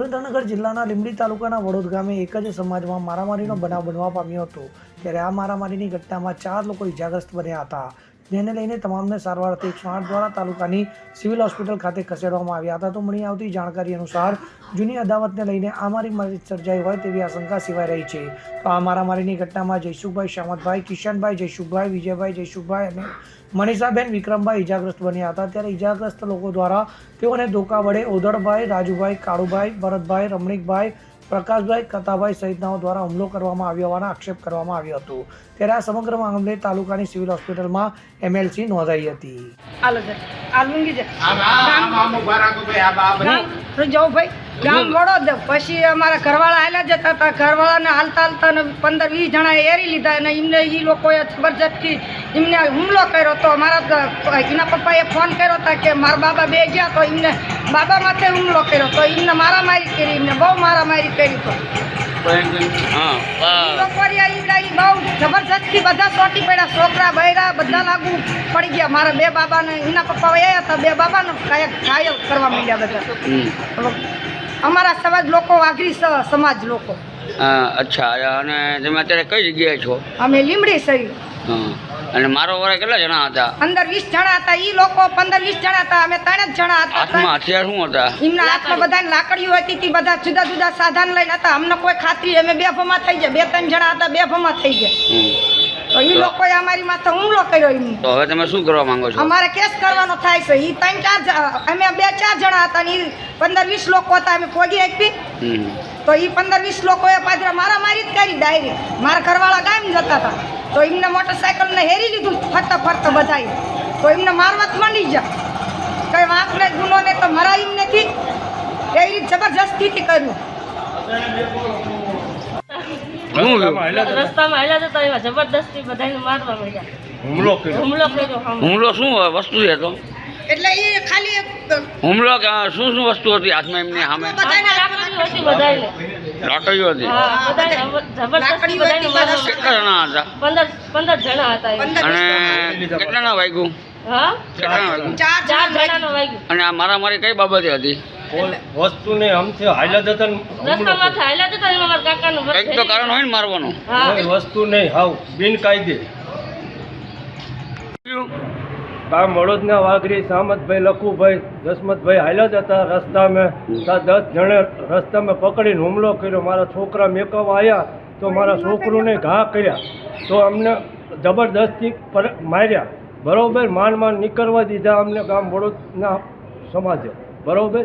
સુરેન્દ્રનગર જિલ્લાના લીંબડી તાલુકાના વડોદ ગામે એક જ સમાજમાં મારામારીનો બનાવ બનવા પામ્યો હતો. ત્યારે આ મારામારીની ઘટનામાં ચાર લોકો ઇજાગ્રસ્ત બન્યા હતા. જેને લઈને તમામને સારવાર અર્થે એકસો દ્વારા તાલુકાની સિવિલ હોસ્પિટલ ખાતે ખસેડવામાં આવ્યા હતા. તો મળી આવતી જાણકારી અનુસાર જૂની અદાવતને લઈને આ મારી સર્જાઈ હોય તેવી આશંકા સિવાય રહી છે. તો આ મારામારીની ઘટનામાં જયસુખભાઈ શામતભાઈ કિશનભાઈ, જયસુખભાઈ, વિજયભાઈ, જયસુખભાઈ અને મનીષાબેન વિક્રમભાઈ ઇજાગ્રસ્ત બન્યા હતા. ત્યારે ઇજાગ્રસ્ત લોકો દ્વારા તેઓને ધોકા વડે ઓદળભાઈ રાજુભાઈ, કાળુભાઈ, ભરતભાઈ, રમણીકભાઈ પ્રકાશભાઈ કથાભાઈ સહિતનાઓ દ્વારા હુમલો કરવામાં આવ્યો હોવાનો આક્ષેપ કરવામાં આવ્યો હતો. ત્યારે આ સમગ્ર મામલે તાલુકાની સિવિલ હોસ્પિટલમાં એમએલસી નોંધાઈ હતી. હાલો છે આ લુંગી છે આમ આમ આમ ઊભા ભાઈ આ ગામ જવું ભાઈ. ગામ વડોદ. પછી અમારા ઘરવાળા હાલ્યા જતા હતા. ઘરવાળાને હાલતા હાલતા ને પંદર વીસ જણા એરી લીધા અને એમને એ લોકોએ જબરજસ્તી એમને હુમલો કર્યો. તો મારા એના પપ્પાએ ફોન કર્યો હતા કે મારા બાબા બે ગયા તો એમને બાબા માથે હુમલો કર્યો તો એમને મારામારી કરી એમને બહુ મારામારી કરી તો. જબરજસ્તી બધા ચોટી પડ્યા છોકરા બૈરા બધા લાગુ પડી ગયા. મારા બે બાબાને એના પપ્પા વયા હતા બે બાબાને કાયક ઘાયલ કરવા માંડ્યા બધા. અમારા સમાજ લોકો વાઘરી સમાજ લોકો. અચ્છા અને તમે અત્યારે કઈ જગ્યાએ છો? અમે લીમડી સહી હા. અને મારો વરે કેટલા જણા હતા? અંદર વીસ જણા હતા ઈ લોકો પંદર વીસ જણા હતા અમે ત્રણ જ જણા હાથમાં હતા હથિયાર શું હતા? એમના હાથમાં બધાને લાકડીઓ હતી તી બધા જુદા જુદા સાધન લઈને હતા. અમને કોઈ ખાતરી અમે બે ભમા થઈ ગયા. બે ત્રણ જણા હતા બે ભમા થઈ ગયા. તો એ લોકોએ અમારી માથે હુમલો કર્યો એમ. તો હવે તમે શું કરવા માંગો છો? અમારે કેસ કરવાનો થાય છે. એ ત્રણ ચાર અમે બે ચાર જણા હતા ને પંદર વીસ લોકો હતા અમે પોગી આપી. તો એ પંદર વીસ લોકોએ પાછળ મારા મારી જ કરી ડાયરી મારા ઘરવાળા ગામ જતા હતા. તો એમને મોટરસાયકલને હેરી લીધું ફરતા ફરતા બધાએ. તો એમને મારવા માંડી જા કઈ વાંક ને ગુનો ને તો એમ નથી. એવી રીતે જબરજસ્તીથી કર્યું. શું થયું? રસ્તામાં હેલા જતા એવા જબરદસ્તી બધાને મારવા માંડ્યા. હુમલો કર્યો. હુમલો કર્યો હુમલો શું વસ્તુ છે તો? એટલે એ ખાલી એક હુમલો કે શું શું વસ્તુ હતી હાથમાં એમની સામે? લાકડીઓ હતી. લાકડીઓ હતી? જબરદસ્તી લાકડીઓ મારવા કેટલા જણા હતા? પંદર પંદર જણા હતા અને કેટલાના વાગ્યું? હા? કેટલાના વાગ્યું? ચાર ચાર જણાનો વાગ્યું. અને આ મારામારી કઈ બાબતે હતી? વસ્તુ ને આમથી હાલ્યા જતા રસ્તામાંથી હાલ્યા જતા એમાં મારા કાકાનું બસ તો કારણ હોય ને મારવાનું. કોઈ વસ્તુ નહીં હાવ બિનકાયદે. ગામ વડોદના વાઘરી સામતભાઈ લખુભાઈ જસમતભાઈ હાલ્યા જતા રસ્તામાં. દસ જણે રસ્તામાં પકડીને હુમલો કર્યો. મારા છોકરા મેકવા આવ્યા તો મારા છોકરોને ઘા કર્યા. તો અમને જબરદસ્તી પર- માર્યા. બરોબર માન માન નીકળવા દીધા અમને ગામ વડોદના સમાજે. બરોબર?